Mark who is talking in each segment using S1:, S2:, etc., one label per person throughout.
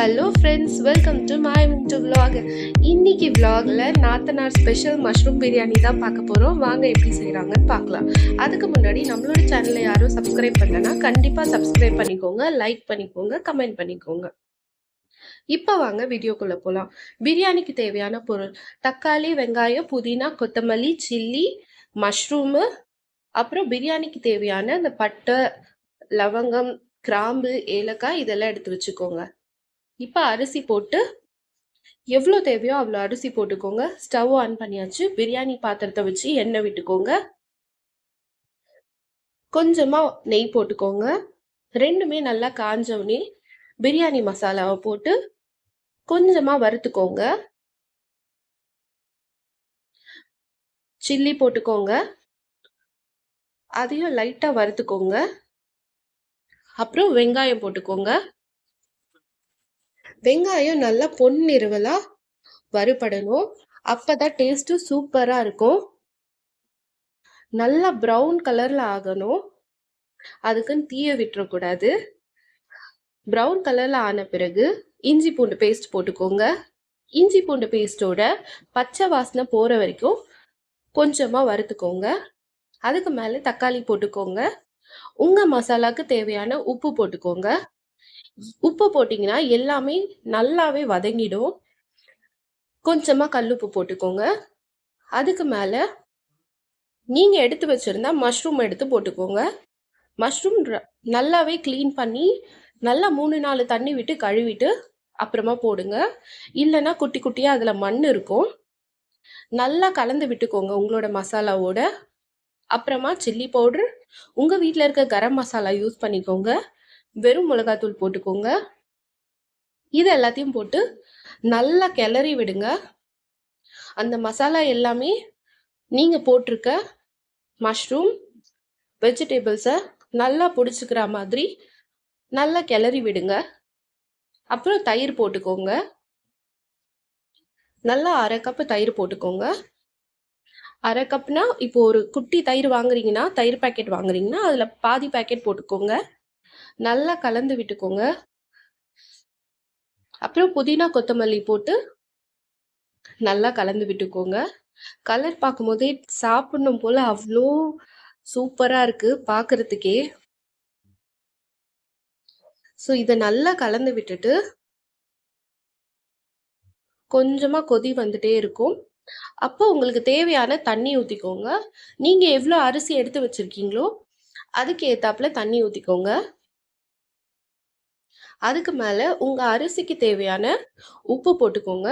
S1: Hello friends welcome to my to vlog. இன்னைக்கு vlogல நாத்தனார் ஸ்பெஷல் மஷ்ரூம் பிரியாணி தான் பார்க்க போகிறோம் வாங்க எப்படி செய்கிறாங்கன்னு பார்க்கலாம். அதுக்கு முன்னாடி நம்மளோட சேனலை யாரும் சப்ஸ்கிரைப் பண்ணலன்னா கண்டிப்பாக சப்ஸ்கிரைப் பண்ணிக்கோங்க லைக் பண்ணிக்கோங்க கமெண்ட் பண்ணிக்கோங்க. இப்போ வாங்க வீடியோக்குள்ளே போகலாம் பிரியாணிக்கு தேவையான பொருள் தக்காளி வெங்காயம் புதினா கொத்தமல்லி சில்லி மஷ்ரூமு அப்புறம் பிரியாணிக்கு தேவையான இந்த பட்டை லவங்கம் கிராம்பு ஏலக்காய் இதெல்லாம் எடுத்து வச்சுக்கோங்க. இப்போ அரிசி போட்டு எவ்வளோ தேவையோ அவ்வளோ அரிசி போட்டுக்கோங்க. ஸ்டவ் ஆன் பண்ணியாச்சு. பிரியாணி பாத்திரத்தை வச்சு எண்ணெய் விட்டுக்கோங்க. கொஞ்சமாக நெய் போட்டுக்கோங்க. ரெண்டுமே நல்லா காஞ்சவுடனே பிரியாணி மசாலாவை போட்டு கொஞ்சமாக வறுத்துக்கோங்க. சில்லி போட்டுக்கோங்க. அதையும் லைட்டாக வறுத்துக்கோங்க. அப்புறம் வெங்காயம் போட்டுக்கோங்க. வெங்காயம் நல்லா பொன்னிறவலா வறுபடணும். அப்பதான் டேஸ்ட்டும் சூப்பராக இருக்கும். நல்லா ப்ரௌன் கலரில் ஆகணும். அதுக்குன்னு தீய விட்டுறக்கூடாது. ப்ரௌன் கலரில் ஆன பிறகு இஞ்சி பூண்டு பேஸ்ட் போட்டுக்கோங்க. இஞ்சி பூண்டு பேஸ்ட்டோட பச்சை வாசனை போகிற வரைக்கும் கொஞ்சமாக வறுத்துக்கோங்க. அதுக்கு மேலே தக்காளி போட்டுக்கோங்க. உங்கள் மசாலாக்கு தேவையான உப்பு போட்டுக்கோங்க. உப்பு போட்டிங்கன்னா எல்லாமே நல்லாவே வதங்கிடும். கொஞ்சமாக கல்லுப்பு போட்டுக்கோங்க. அதுக்கு மேலே நீங்கள் எடுத்து வச்சுருந்தா மஷ்ரூம் எடுத்து போட்டுக்கோங்க. மஷ்ரூம் நல்லாவே க்ளீன் பண்ணி நல்லா மூணு நாலு தண்ணி விட்டு கழுவிட்டு அப்புறமா போடுங்க. இல்லைன்னா குட்டி குட்டியாக அதில் மண் இருக்கும். நல்லா கலந்து விட்டுக்கோங்க உங்களோட மசாலாவோட. அப்புறமா சில்லி பவுடர் உங்கள் வீட்டில் இருக்க கரம் மசாலா யூஸ் பண்ணிக்கோங்க. வெறும் மிளகாத்தூள் போட்டுக்கோங்க. இது எல்லாத்தையும் போட்டு நல்லா கிளறி விடுங்க. அந்த மசாலா எல்லாமே நீங்கள் போட்டிருக்க மஷ்ரூம் வெஜிடபிள்ஸை நல்லா பிடிச்சிக்கிற மாதிரி நல்லா கிளறி விடுங்க. அப்புறம் தயிர் போட்டுக்கோங்க. நல்லா அரை கப்பு தயிர் போட்டுக்கோங்க. அரை கப்னா இப்போ ஒரு குட்டி தயிர் வாங்குறீங்கன்னா தயிர் பேக்கெட் வாங்குறீங்கன்னா அதில் பாதி பேக்கெட் போட்டுக்கோங்க. நல்லா கலந்து விட்டுக்கோங்க. அப்புறம் புதினா கொத்தமல்லி போட்டு நல்லா கலந்து விட்டுக்கோங்க. கலர் பார்க்கும்போதே சாப்பிடணும் போல அவ்வளோ சூப்பராக இருக்கு பார்க்கறதுக்கே. ஸோ இதை நல்லா கலந்து விட்டுட்டு கொஞ்சமாக கொதி வந்துட்டே இருக்கும். அப்போ உங்களுக்கு தேவையான தண்ணி ஊற்றிக்கோங்க நீங்கள் எவ்வளோ அரிசி எடுத்து வச்சுருக்கீங்களோ அதுக்கு ஏற்றாப்புல தண்ணி ஊற்றிக்கோங்க அதுக்கு மேலே உங்கள் அரிசிக்கு தேவையான உப்பு போட்டுக்கோங்க.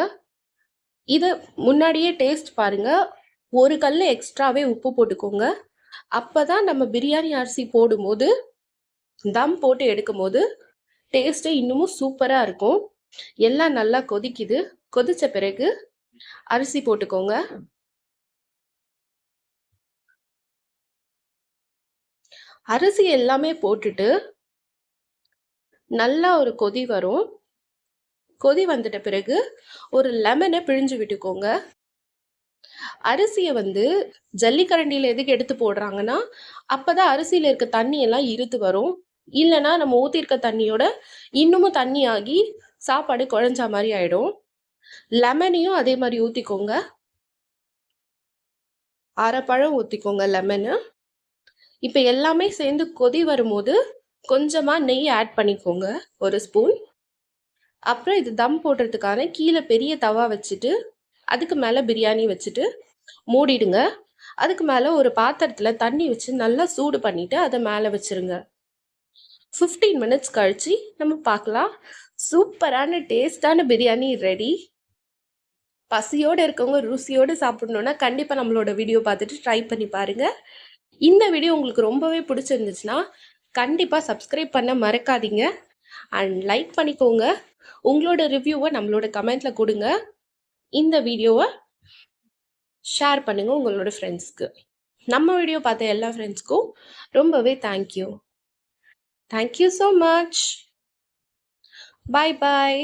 S1: இதை முன்னாடியே டேஸ்ட் பாருங்கள் ஒரு கல் எக்ஸ்ட்ராவே உப்பு போட்டுக்கோங்க. அப்போ தான் நம்ம பிரியாணி அரிசி போடும்போது தம் போட்டு எடுக்கும்போது டேஸ்ட்டு இன்னமும் சூப்பராக இருக்கும். எல்லாம் நல்லா கொதிக்குது. கொதித்த பிறகு அரிசி போட்டுக்கோங்க. அரிசி எல்லாமே போட்டுட்டு நல்லா ஒரு கொதி வரும். கொதி வந்துட்ட பிறகு ஒரு லெமனை பிழிஞ்சு விட்டுக்கோங்க. அரிசியை வந்து ஜல்லிக்கரண்டியில் எதுக்கு எடுத்து போடுறாங்கன்னா அப்பதான் அரிசியில் இருக்க தண்ணி எல்லாம் இருத்து வரும். இல்லைன்னா நம்ம ஊற்றிருக்க தண்ணியோட இன்னமும் தண்ணி ஆகி சாப்பாடு குழஞ்சா மாதிரி ஆயிடும். லெமனையும் அதே மாதிரி ஊற்றிக்கோங்க அரை பழம் ஊற்றிக்கோங்க லெமனு இப்போ எல்லாமே சேர்ந்து கொதி வரும்போது கொஞ்சமாக நெய் ஆட் பண்ணிக்கோங்க. ஒரு ஸ்பூன் அப்புறம் இது தம் போடுறதுக்கான கீழே பெரிய தவா வச்சுட்டு அதுக்கு மேலே பிரியாணி வச்சுட்டு மூடிடுங்க. அதுக்கு மேலே ஒரு பாத்திரத்தில் தண்ணி வச்சு நல்லா சூடு பண்ணிவிட்டு அதை மேலே வச்சுருங்க. ஃபிஃப்டீன் மினிட்ஸ் கழித்து நம்ம பார்க்கலாம் சூப்பரான டேஸ்டான பிரியாணி ரெடி பசியோடு இருக்கவங்க ருசியோடு சாப்பிடணுன்னா கண்டிப்பாக நம்மளோட வீடியோ பார்த்துட்டு ட்ரை பண்ணி பாருங்கள் இந்த வீடியோ உங்களுக்கு ரொம்பவே பிடிச்சிருந்துச்சுன்னா கண்டிப்பாக சப்ஸ்கிரைப் பண்ண மறக்காதீங்க. அண்ட் லைக் பண்ணிக்கோங்க. உங்களோட ரிவ்யூவை நம்மளோட கமெண்ட்டில் கொடுங்க. இந்த வீடியோவை ஷேர் பண்ணுங்கள் உங்களோட ஃப்ரெண்ட்ஸ்க்கு நம்ம வீடியோ பார்த்த எல்லா ஃப்ரெண்ட்ஸ்க்கும் ரொம்பவே thank you thank you so much bye bye